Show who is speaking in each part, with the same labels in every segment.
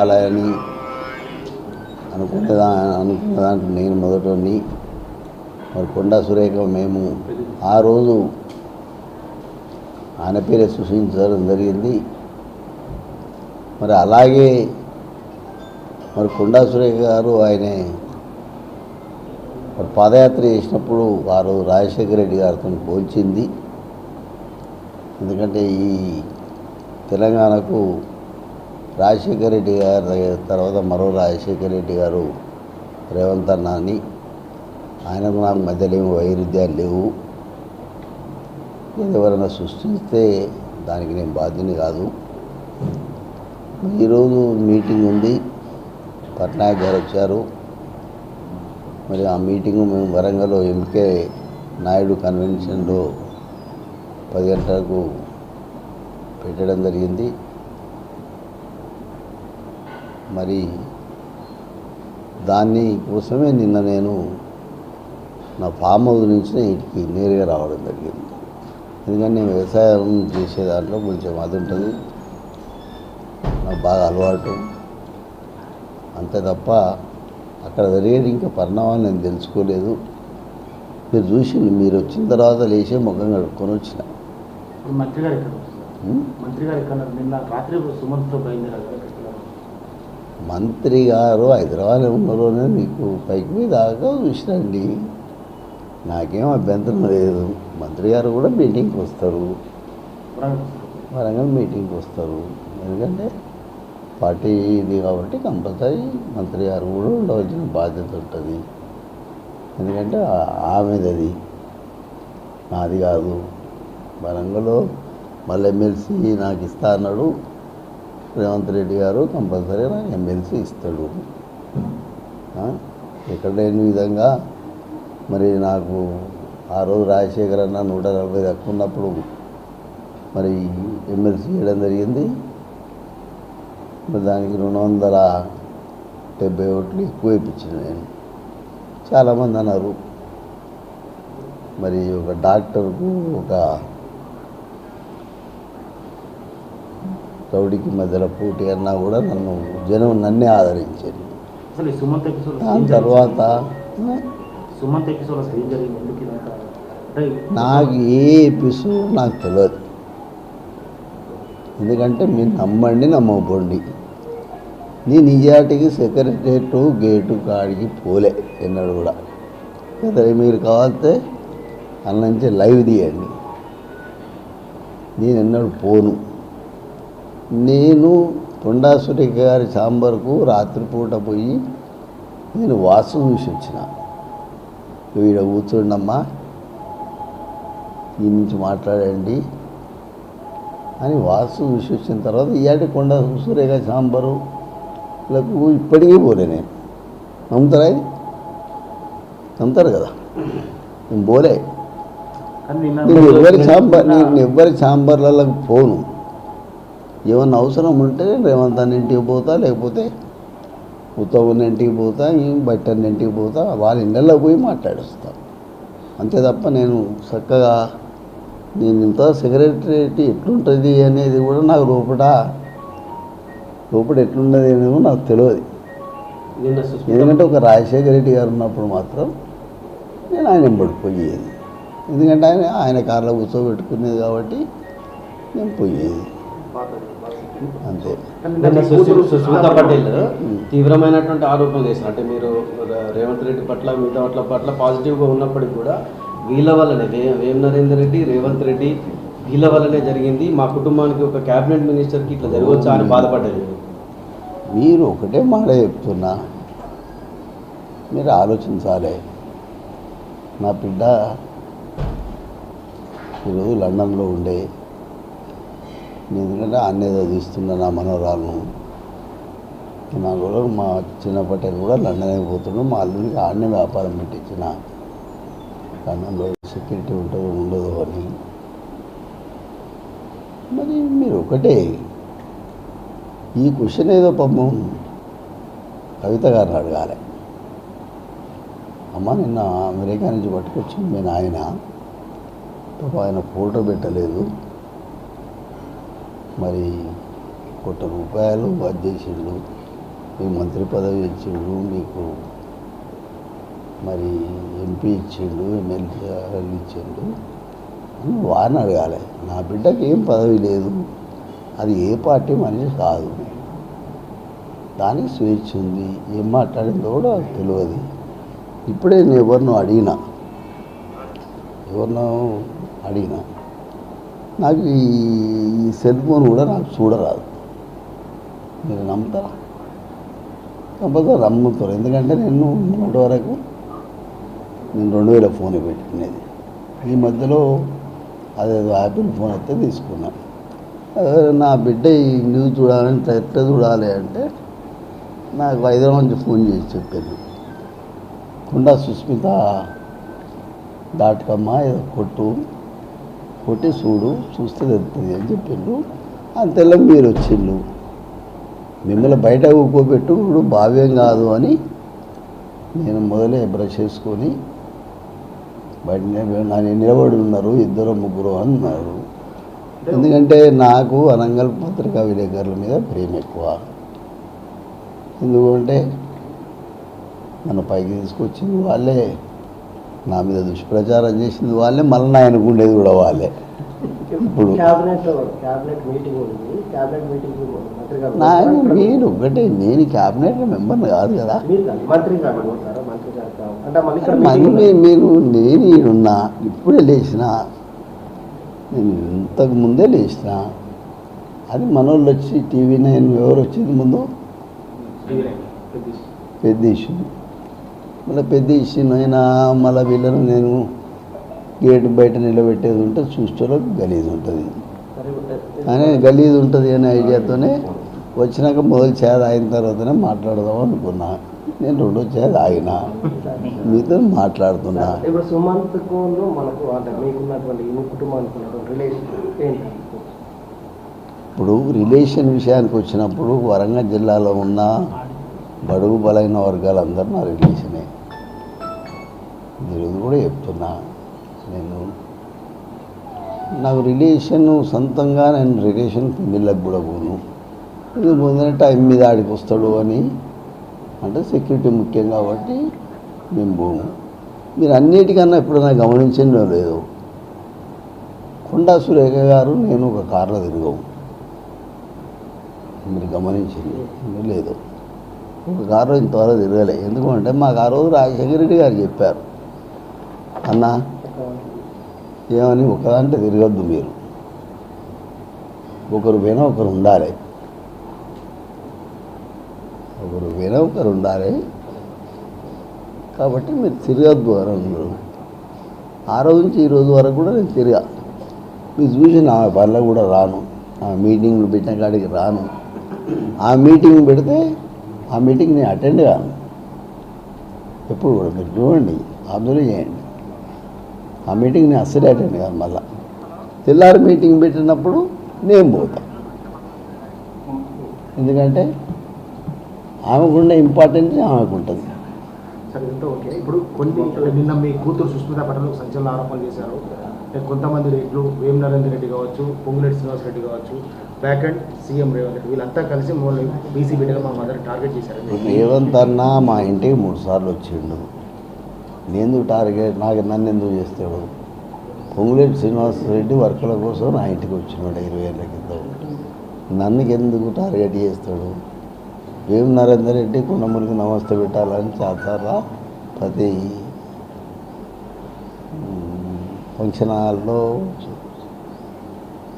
Speaker 1: కావాలని అనుకునేదా అనుకున్న నేను మొదటని మరి కొండా సురేఖ మేము ఆ రోజు ఆయన పేరే సృష్టించడం జరిగింది. మరి అలాగే మరి కొండా సురేఖ గారు ఆయనే మరి పాదయాత్ర చేసినప్పుడు ఆ రోజు రాజశేఖర రెడ్డి గారితో పోల్చింది. ఎందుకంటే ఈ తెలంగాణకు రాజశేఖర రెడ్డి గారి తర్వాత మరో రాజశేఖర రెడ్డి గారు రేవంత్ అన్నాని ఆయనకు నాకు మధ్యలో ఏమి వైరుధ్యాలు లేవు. ఎవరైనా సృష్టిస్తే దానికి నేను బాధ్యుని కాదు. ఈరోజు మీటింగ్ ఉంది పట్నాయక్ గారు వచ్చారు. మరి ఆ మీటింగ్ మేము వరంగల్లో ఎంకే నాయుడు కన్వెన్షన్లో పది గంటలకు పెట్టడం జరిగింది. మరి దాన్ని కోసమే నిన్న నేను నా ఫామ్ హౌస్ నుంచి ఇంటికి నేరుగా రావడం జరిగింది. ఎందుకంటే నేను వ్యవసాయం చేసే దాంట్లో కొంచెం అది ఉంటుంది. నాకు బాగా అలవాటు. అంతే తప్ప అక్కడ జరిగేది ఇంకా పరిణామాలు నేను తెలుసుకోలేదు. మీరు చూసి మీరు వచ్చిన తర్వాత లేచే ముఖం కడుక్కొని వచ్చిన.
Speaker 2: మంత్రి గారు? మంత్రి గారు నిన్న రాత్రి సుమంత్తో బయలుదేరారు?
Speaker 1: మంత్రి గారు హైదరాబాద్ ఉన్నలోనే మీకు పైకి మీద దాకా నాకేం అభ్యంతరం లేదు. మంత్రి గారు కూడా మీటింగ్కి వస్తారు.
Speaker 2: వరంగల్
Speaker 1: మీటింగ్కి వస్తారు. ఎందుకంటే పార్టీ ఇది కాబట్టి కంపల్సరీ మంత్రి గారు కూడా ఉండవలసిన బాధ్యత ఉంటుంది. ఎందుకంటే ఆమెదది. ఆమెది అది నాది కాదు. వరంగల్లో మళ్ళీ ఎమ్మెల్సీ నాకు ఇస్తా అన్నాడు. రేవంత్ రెడ్డి గారు కంపల్సరీ నాకు ఎమ్మెల్సీ ఇస్తాడు ఇక్కడ ఎక్కడ లేని విధంగా మరి నాకు ఆ రోజు రాజశేఖర్ అన్న నూట నలభై తక్కువ ఉన్నప్పుడు మరి ఎమ్మెల్సీ చేయడం జరిగింది. మరి దానికి రెండు వందల డెబ్బై ఓట్లు ఎక్కువ ఇప్పించిన నేను. చాలామంది అన్నారు. మరి ఒక డాక్టర్కు ఒక రౌడీకి మధ్యలో పోటీ అన్నా కూడా నన్ను జనం నన్నే ఆదరించారు.
Speaker 2: ఎపిసోడ్
Speaker 1: దాని తర్వాత నాకు ఏ ఎపిసోడ్ నాకు తెలియదు ఎందుకంటే మీరు నమ్మండి నమ్మకపోండి నీ నిజాటికి సెక్రటరేట్ గేటు కాడికి పోలే ఎన్నడు కూడా. సరే మీరు కావాలితే అన్న నుంచి లైవ్ తీయండి. నేను ఎన్నడు పోను. నేను కొండాసురి గారి చాంబర్కు రాత్రిపూట పోయి నేను వాసం చూసి వచ్చిన. వీడ కూర్చోండమ్మా ఈ నుంచి మాట్లాడండి అని వాసు చూసి వచ్చిన తర్వాత ఇయాటి కొండ సూర్యగా సాంబారు లకు ఇప్పటికీ పోలే నేను. నమ్ముతారా? నమ్ముతారు కదా? నేను పోలే. నేను ఎవరి చాంబర్ నేను ఎవరి చాంబర్లకు పోను. ఏమన్నా అవసరం ఉంటే రేవంత్ అన్న ఇంటికి పోతా లేకపోతే ఉత్తగున్న ఇంటికి పోతా బట్టన్న ఇంటికి పోతా వాళ్ళ ఇళ్ళల్లో పోయి మాట్లాడిస్తా. అంతే తప్ప నేను చక్కగా నేను ఇంత సెక్రటరేట్ ఎట్లుంటుంది అనేది కూడా నాకు లోపల లోపల ఎట్లున్నది అనేది నాకు తెలియదు. ఎందుకంటే ఒక రాజశేఖర రెడ్డి గారు ఉన్నప్పుడు మాత్రం నేను ఆయన వెంబడి పోయేది. ఎందుకంటే ఆయన ఆయన కార్లో కూర్చోబెట్టుకునేది కాబట్టి నేను పోయేది. అంతే.
Speaker 3: సుస్మిత పటేల్. తీవ్రమైనటువంటి ఆరోపణలు చేశారు. అంటే మీరు రేవంత్ రెడ్డి పట్ల మిగతా వాట్ల పట్ల పాజిటివ్గా ఉన్నప్పటికీ కూడా వీళ్ళ వల్లనే వే- నరేందర్ రెడ్డి రేవంత్ రెడ్డి వీళ్ళ వల్లనే జరిగింది. మా కుటుంబానికి ఒక క్యాబినెట్ మినిస్టర్కి ఇట్లా జరగవచ్చా అని బాధపడ్డది
Speaker 1: మీరు ఒకటే మాట చెప్తున్నా. మీరు ఆలోచించాలి. నా బిడ్డ ఈరోజు లండన్లో ఉండే ఎందుకంటే అన్నే తీస్తున్న నా మనవరాలను నా కూడా మా చిన్నప్పటి కూడా లండన్ అయిపోతున్నాడు మా అల్లుడికి ఆడనే వ్యాపారం పెట్టించిన. లండన్లో సెక్యూరిటీ ఉంటుందో ఉండదో అని. మరి మీరు ఒకటే. ఈ క్వశ్చన్ ఏదో పాపం కవిత గారిని అడగాలి. అమ్మ నిన్న అమెరికా నుంచి పట్టుకొచ్చింది మీ నాయన. పాపం ఆయన ఫోటో పెట్టలేదు. మరి కోట్ల రూపాయలు అది చేసిండు. మంత్రి పదవి ఇచ్చిండు మీకు మరి ఎంపీ ఇచ్చిండు ఎమ్మెల్యే ఇచ్చిండు. అని వారిని అడగాలి. నా బిడ్డకి ఏం పదవి లేదు. అది ఏ పార్టీ మనిషి కాదు. దానికి స్వేచ్ఛ ఉంది. ఏం మాట్లాడిందో కూడా తెలియదు. ఇప్పుడే నేను ఎవరినో అడిగినా. ఎవరినో అడిగినా. నాకు ఈ సెల్ ఫోన్ కూడా నాకు చూడరాదు. మీరు నమ్ముతారా? కాకపోతే నమ్ముతారు. ఎందుకంటే నేను మూడు వరకు నేను రెండు వేల ఫోన్ పెట్టుకునేది. ఈ మధ్యలో అదేదో యాపిల్ ఫోన్ అయితే తీసుకున్నాను నా బిడ్డ ఈ న్యూస్ చూడాలంటే ఎట్లా చూడాలి అంటే నాకు హైదరాబాద్ నుంచి ఫోన్ చేసి చెప్పాను కుండా సుస్మిత డాట్ కామ్ ఏదో కొట్టు. కొట్టి చూడు చూస్తే తెలుస్తుంది అని చెప్పిండు అంతలో మీరు వచ్చిండు మిమ్మల్ని బయట ఊకోబెట్టుడు భావ్యం కాదు అని నేను మొదలే బ్రష్ చేసుకొని బయట నిలబడి- నా నిలబడి ఉన్నారు ఇద్దరు ముగ్గురు అన్నారు. ఎందుకంటే నాకు అనంగల్ పత్రికా విలేకరుల మీద ప్రేమ ఎక్కువ. ఎందుకంటే నన్ను పైకి తీసుకొచ్చింది వాళ్ళే. నా మీద దుష్ప్రచారం చేసింది వాళ్ళే మళ్ళీ ఆయనకు ఉండేది కూడా వాళ్ళే. ఇప్పుడు
Speaker 4: క్యాబినెట్ క్యాబినెట్ మీటింగ్ ఉంది. క్యాబినెట్ మీటింగ్ మంత్రి గారు
Speaker 1: నా
Speaker 4: పోతారా?
Speaker 1: మీరు ఒకటే నేను క్యాబినెట్ మెంబర్ని కాదు కదా.
Speaker 4: మంత్రి. అంటే
Speaker 1: మీరు నేను ఈడున్నా ఇప్పుడే లేచిన నేను ఇంతకు ముందే లేచిన అది మనోళ్ళు వచ్చి టీవీ నైన్ ఎవరు వచ్చింది ముందు? పెద్ద ఇష్యూ మళ్ళీ పెద్ద ఇష్యూ అయినా మళ్ళీ వీళ్ళను నేను గేట్ బయట నిలబెట్టేది ఉంటే చూసేలోకి గలీజ్ ఉంటుంది. అని గలీజ్ ఉంటుంది అనే ఐడియాతోనే వచ్చినాక మొదలు చేద అయిన తర్వాతనే మాట్లాడదాం అనుకున్నా. నేను రెండో చేద ఆగిన. మీతో మాట్లాడుతున్నా.
Speaker 4: ఇప్పుడు సుమంత్ కోను మనకు అంటే మీకున్నటువంటి మీ కుటుంబానికి ఉన్నటువంటి రిలేషన్
Speaker 1: ఇప్పుడు రిలేషన్ విషయానికి వచ్చినప్పుడు వరంగల్ జిల్లాలో ఉన్న బడుగు బలైన వర్గాలందరూ నా రిలేషనే. ఈరోజు కూడా చెప్తున్నా. నేను నాకు రిలేషన్ సొంతంగా నేను రిలేషన్ పిల్లలకు కూడా పోను. ఇది పొందిన టైం మీద ఆడికి వస్తాడు అని అంటే సెక్యూరిటీ ముఖ్యం కాబట్టి మేము పోము. మీరు అన్నిటికన్నా ఎప్పుడైనా గమనించిందో లేదో కొండా సురేఖ గారు నేను ఒక కార్లో తిరిగాము. మీరు గమనించింది లేదు. కారు ఇంతవరకు తిరగలే. ఎందుకంటే మాకు ఆ రోజు రాజశేఖర రెడ్డి గారు చెప్పారు అన్న ఏమని ఒకదంటే తిరగద్దు మీరు. ఒకరు పోయినా ఒకరు ఉండాలి. ఒకరు విన ఒకరు ఉండాలి. కాబట్టి మీరు తిరగద్దు అని అన్నారు. ఆ రోజు నుంచి ఈ రోజు వరకు కూడా నేను తిరగా. మీరు చూసి నా పనులకు కూడా రాను. ఆ మీటింగ్లు పెట్టిన కాడికి రాను. ఆ మీటింగ్ పెడితే ఆ మీటింగ్ నేను అటెండ్ కాను ఎప్పుడు కూడా మీరు చూడండి అబ్జర్వ్ చేయండి. ఆ మీటింగ్ నేను అస్సలే అటెండ్ కాను మళ్ళా. తెల్లారి మీటింగ్ పెట్టినప్పుడు నేను పోతా. ఎందుకంటే ఆమెకుండా ఇంపార్టెంట్ ఆమెకు ఉంటుంది
Speaker 2: సరే ఓకే. ఇప్పుడు కొన్ని నిన్న మీ కూతురు సుస్మిత పటేల్ సంచలన ఆరోపణలు చేశారు. కొంతమంది రెడ్లు వేం నరేందర్ రెడ్డి కావచ్చు పొంగులేటి శ్రీనివాస్ రెడ్డి కావచ్చు back and CM Revanth Reddy వీళ్ళంతా కలిసి మమ్మల్ని బీసీ బిడ్డగా మా మదర్ టార్గెట్ చేశారు
Speaker 1: రేవంత్ అన్న మా ఇంటికి మూడు సార్లు వచ్చిండు. నేను టార్గెట్ నాకు నన్ను ఎందుకు చేస్తాడు? పొంగులేటి శ్రీనివాస్ రెడ్డి వర్కుల కోసం నా ఇంటికి వచ్చినాడు ఇరవై ఏళ్ళ కింద నన్ను ఎందుకు టార్గెట్ చేస్తాడు? వేం నరేందర్ రెడ్డి కొండమురికి నమస్తే పెట్టాలని చేస్తారా? ప్రతి మ్, ఫంక్షన్ హాల్లో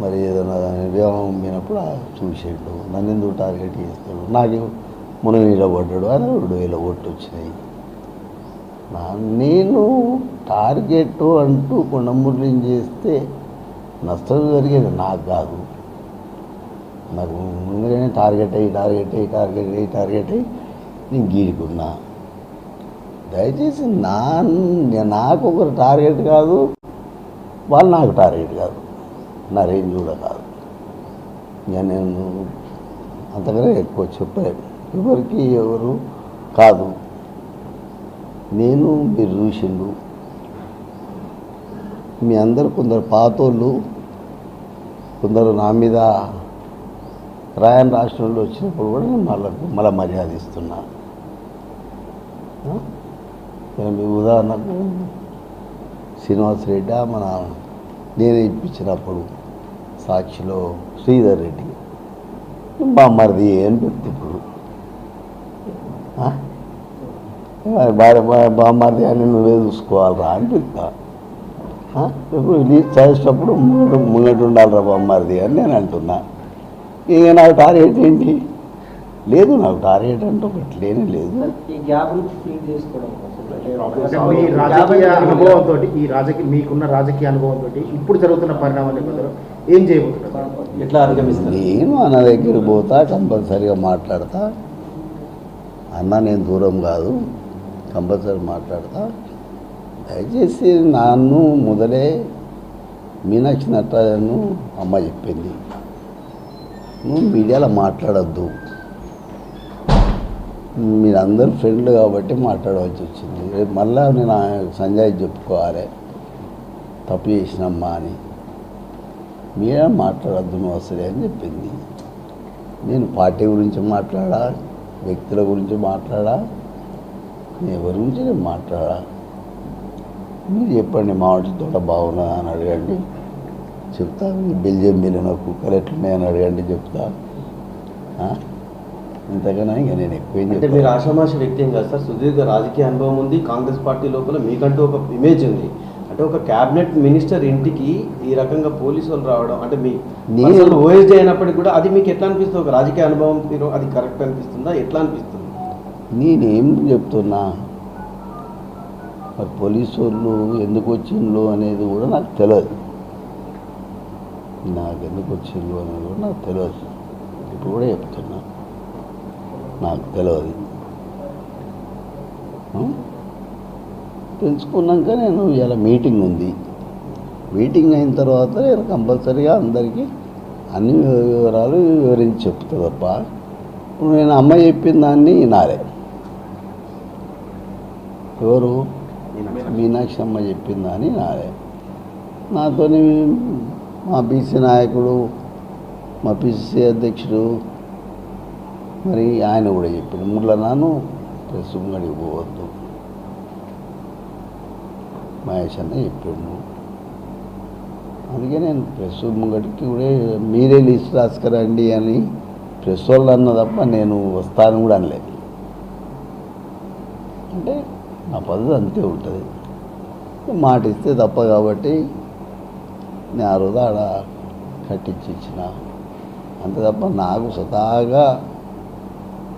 Speaker 1: మరి ఏదైనా వివాహం పోయినప్పుడు ఆ నన్ను ఎందుకు టార్గెట్ చేస్తాడు? నాకు మునగ నీళ్ళ పడ్డాడు అని రెండు వేల ఓట్లు వచ్చినాయి నా నేను టార్గెట్ అంటూ కొండమురళిని చేస్తే నష్టం జరిగేది నాకు కాదు. నాకు ముందుగానే టార్గెట్ అయ్యి టార్గెట్ అయ్యి టార్గెట్ అయ్యి టార్గెట్ అయ్యి నేను గీడుకున్నా దయచేసి నా నాకు ఒకరు టార్గెట్ కాదు. వాళ్ళు నాకు టార్గెట్ కాదు. నా రేంజ్ కూడా కాదు. ఇక నేను అంతకనే ఎక్కువ చెప్పాను ఎవరికి ఎవరు కాదు. నేను మీరు చూసిండు మీ అందరు కొందరు పాతోళ్ళు కొందరు నా మీద రాయన్ రాష్ట్రంలో వచ్చినప్పుడు కూడా నేను మళ్ళీ మళ్ళీ మర్యాద ఇస్తున్నా మీ ఉదాహరణకు శ్రీనివాస్ రెడ్డి మన నేనే ఇప్పించినప్పుడు సాక్షిలో శ్రీధర్ రెడ్డి. బామ్మరిది అని పెద్ద ఇప్పుడు భార్య బామ్మరిది అని నువ్వే చూసుకోవాలరా అని పెడతా ఇప్పుడు రిలీజ్ చేసేటప్పుడు ముంగట ముంగట ఉండాలిరా బామ్మరిది అని నేను అంటున్నా. ఇక నాకు టార్గెట్ ఏంటి? లేదు నాకు టార్గెట్ అంటే ఒకటి లేనే లేదు.
Speaker 4: ఈ గ్యాప్ ఫీల్ చేసుకోవడం
Speaker 2: మీ రాజకీయ అనుభవంతో ఈ రాజకీయ మీకున్న రాజకీయ అనుభవంతో ఇప్పుడు జరుగుతున్న పరిణామాల నేపథ్యంలో ఏం చేయబోతున్నారు?
Speaker 3: ఎట్లా అధిగమిస్తారు?
Speaker 1: నేను అన్న దగ్గరికి పోతా కంపల్సరీగా మాట్లాడతా. అన్న నేను దూరం కాదు కంపల్సరీ మాట్లాడతా. దయచేసి నన్ను మొదలే మీనాక్షి నటరాజను అమ్మ చెప్పింది. నువ్వు మీడియాలో మాట్లాడద్దు. మీరందరూ ఫ్రెండ్లు కాబట్టి మాట్లాడవలసి వచ్చింది. రేపు మళ్ళా నేను సంజయ్ చెప్పుకోవాలి. తప్పు చేసినమ్మా అని. మీరే మాట్లాడద్దు నువ్వు అసలే అని చెప్పింది. నేను పార్టీ గురించి మాట్లాడా? వ్యక్తుల గురించి మాట్లాడా? ఎవరి గురించి నేను మాట్లాడా? మీరు చెప్పండి మామిడి తోట బాగున్నదా అని అడగండి. చెప్తా మీ బెల్జియం మిలిన కుక్కలు ఎట్లున్నాయని అడగండి చెప్తా. ఇంతకన్నా ఇంకా నేను ఎక్కువ ఏం
Speaker 3: అంటే మీరు ఆషామాష వ్యక్తి ఏం కాదు సార్ సుదీర్ఘ రాజకీయ అనుభవం ఉంది కాంగ్రెస్ పార్టీ లోపల మీకంటూ ఒక ఇమేజ్ ఉంది. అంటే ఒక క్యాబినెట్ మినిస్టర్ ఇంటికి ఈ రకంగా పోలీసు వాళ్ళు రావడం అంటే మీ
Speaker 1: నేను-
Speaker 3: ఓఎస్డీ అయినప్పటికీ కూడా అది మీకు ఎట్లా అనిపిస్తుంది? ఒక రాజకీయ అనుభవం మీరు అది కరెక్ట్ అనిపిస్తుందా? ఎట్లా అనిపిస్తుంది?
Speaker 1: నేనేం చెప్తున్నా? మరి పోలీసు వాళ్ళు ఎందుకు వచ్చిండ్రు అనేది కూడా నాకు తెలియదు నాకు ఎందుకు వచ్చిండ్రు అనేది కూడా నాకు తెలియదు ఇప్పుడు కూడా చెప్తున్నా. నాకు తెలియదు? తెలుసుకున్నాక నేను ఇలా మీటింగ్ ఉంది. మీటింగ్ అయిన తర్వాత నేను కంపల్సరీగా అందరికీ అన్ని వివరాలు వివరించి చెప్తా తప్ప ఇప్పుడు నేను అమ్మ చెప్పిన దాన్ని వినాలే. ఎవరు? మీనాక్షి. అమ్మ చెప్పిందా అని నాదే నాతోని మా బీసీ నాయకుడు మా పిసిసి అధ్యక్షుడు మరి ఆయన కూడా చెప్పిండు ముళ్ళ నాను ప్రెస్ పోవద్దు. మహేష్ అన్న చెప్పిండు అందుకే నేను ప్రెస్ ముంగడికి కూడా మీరే లిస్ట్ రాసుకురండి అని ప్రెస్ వాళ్ళు అన్న తప్ప నేను వస్తాను కూడా అనలేదు. అంటే నా పద్ధతి అంతే ఉంటుంది. మాట ఇస్తే తప్ప కాబట్టి నేను ఆ రోజు ఆడ కట్టించి ఇచ్చిన. అంతే తప్ప నాకు సదాగా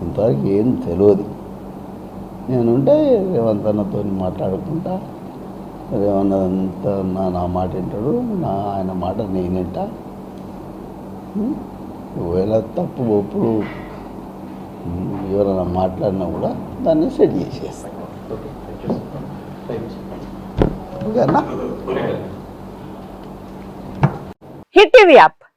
Speaker 1: ఇంతవరకు ఏం తెలియదు నేనుంటే రేవంతన్నతో మాట్లాడుకుంటా రేవన్నంత నా నా మాట వింటాడు నా ఆయన మాట నేను వింటా. ఒకవేళ తప్పు ఒప్పుడు ఎవరైనా మాట్లాడినా కూడా దాన్ని సెట్ చేసేస్తాను ఓకేనా?
Speaker 5: Hit TV app.